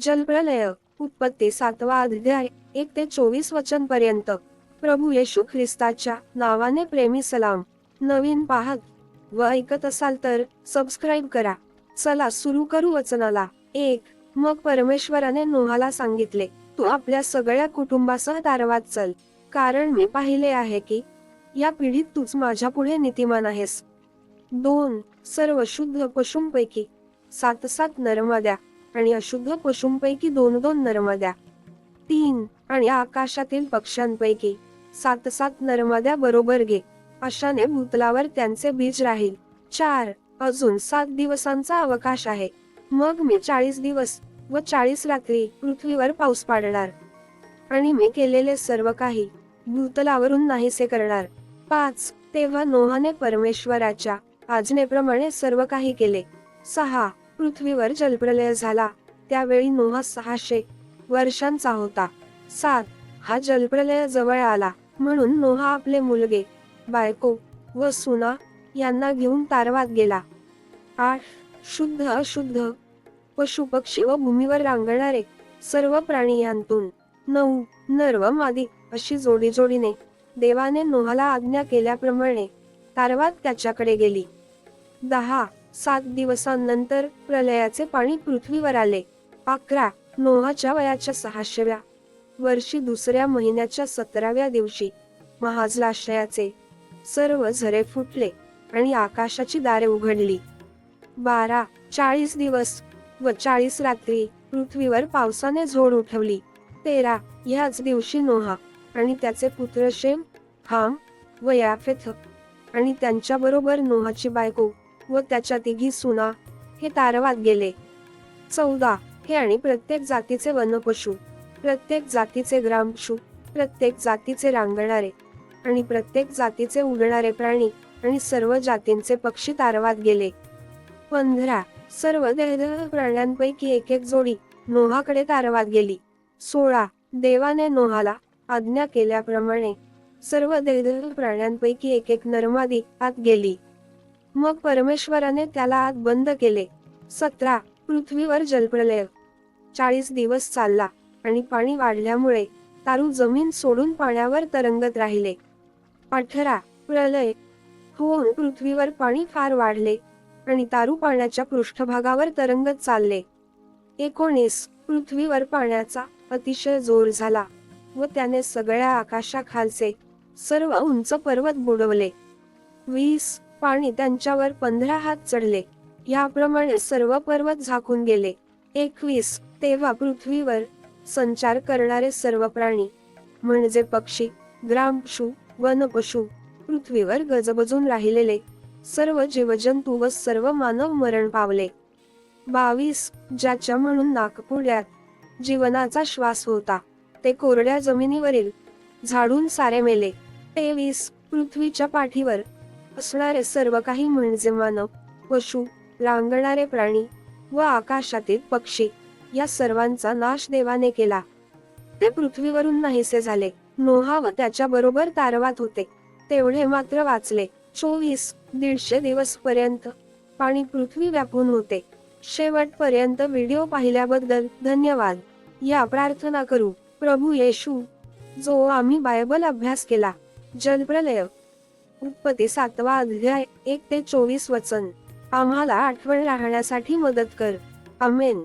जलप्रलय उत्पत्ती सातवा अध्याय एक ते चोवीस वचन पर्यंत प्रभू येशू ख्रिस्ताच्या नावाने प्रेमी सलाम. नवीन पाहत. व ऐकत असाल तर सबस्क्राईब करा. चला सुरू करू वचनाला. एक मग परमेश्वराने नोहाला सांगितले तू आपल्या सगळ्या कुटुंबासह दारवात चल. कारण मी पाहिले आहे की या पिढीत तूच माझ्या पुढे नीतिमान आहेस. दोन सर्व शुद्ध पशूंपैकी सात सात नर्मद्या आणि अशुद्ध पशूंपैकी दोन दोन नर्मद्या. तीन आणि आकाशातील पक्ष्यांपैकी सात सात नर्मद्या बरोबर घे. अशाने भूतलावर त्यांचे बीज राहील. चार अजून सात दिवसांचा अवकाश आहे. मग मी चाळीस दिवस व चाळीस रात्री पृथ्वीवर पाऊस पाडणार. आणि मी केलेले सर्व काही भूतलावरून नाहीसे करणार. पाच तेव्हा नोहाने परमेश्वराच्या आज्ञेप्रमाणे सर्व काही केले. सहा पृथ्वीवर जलप्रलय झाला. त्यावेळी नोहा सहाशे वर्षांचा होता. सात हा जलप्रलय जवळ आला. म्हणून नोहा आपले मुलगे बायको व सुना यांना घेऊन तारवात गेला. आठ शुद्ध अशुद्ध पशु पक्षी व भूमीवर रांगणारे सर्व प्राणी यांतून. नऊ नर्व मादी अशी जोडी जोडीने देवाने नोहाला आज्ञा केल्याप्रमाणे तारवात त्याच्याकडे गेली. दहा सात दिवसांनंतर प्रलयाचे पाणी पृथ्वीवर आले. अकरा नोहाच्या वयाच्या सहाशेव्या वर्षी दुसऱ्या महिन्याच्या सतराव्या दिवशी महाजलाशयाचे सर्व झरे फुटले आणि आकाशाची दारे उघडली. बारा चाळीस दिवस व चाळीस रात्री पृथ्वीवर पावसाने झोड उठवली. तेरा ह्याच दिवशी नोहा आणि त्याचे पुत्र शेम हाम व याफेथ आणि त्यांच्याबरोबर नोहाची बायको व त्याच्या तिघी सुना हे तारवात गेले. चौदा हे आणि प्रत्येक जातीचे वनपशु प्रत्येक जातीचे ग्रामपशु प्रत्येक जातीचे रांगणारे आणि प्रत्येक जातीचे उडणारे प्राणी आणि सर्व जातींचे पक्षी तारवात गेले. पंधरा सर्व देह प्राण्यांपैकी एक एक जोडी नोहाकडे तारवात गेली. सोळा देवाने नोहाला आज्ञा केल्याप्रमाणे सर्व देह प्राण्यांपैकी एक एक नरमादी आत गेली. मग परमेश्वराने त्याला आत बंद केले. सतरा पृथ्वीवर जलप्रलय. चाळीस दिवस चालला आणि पाणी वाढल्यामुळे तारू जमीन सोडून पाण्यावर तरंगत राहिले. अठरा प्रलय. होऊन पृथ्वीवर पाणी फार वाढले आणि तारू पाण्याच्या पृष्ठभागावर तरंगत चालले. एकोणीस पृथ्वीवर पाण्याचा अतिशय जोर झाला व त्याने सगळ्या आकाशाखालचे सर्व उंच पर्वत बुडवले. वीस पाणी त्यांच्यावर पंधरा हात चढले. याप्रमाणे सर्व पर्वत झाकून गेले. एकवीस तेव्हा पृथ्वीवर संचार करणारे सर्व प्राणी म्हणजे पक्षी ग्रामपशु वनपशु पृथ्वीवर गजबजून राहिलेले. सर्व जीवजंतू व सर्व मानव मरण पावले. बावीस ज्याच्या म्हणून नागपुड्यात जीवनाचा श्वास होता ते कोरड्या जमिनीवरील झाडून सारे मेले. तेवीस पृथ्वीच्या पाठीवर असणारे सर्व काही म्हणजे मानव पशु रांगणारे प्राणी व आकाशातील पक्षी या सर्वांचा नाश देवाने केला. ते पृथ्वीवरून नाहीसे झाले. नोहा व त्याच्या बरोबर तारवात होते. तेवढे मात्र वाचले. चोवीस दीडशे दिवस पर्यंत पाणी पृथ्वी व्यापून होते. शेवटपर्यंत व्हिडिओ पाहिल्याबद्दल धन्यवाद. या प्रार्थना करू. प्रभू येशू जो आम्ही बायबल अभ्यास केला. जलप्रलय उत्पत्ती सातवा अध्याय एक ते चोवीस वचन. आम्हाला आठवण राहण्यासाठी मदत कर. अमेन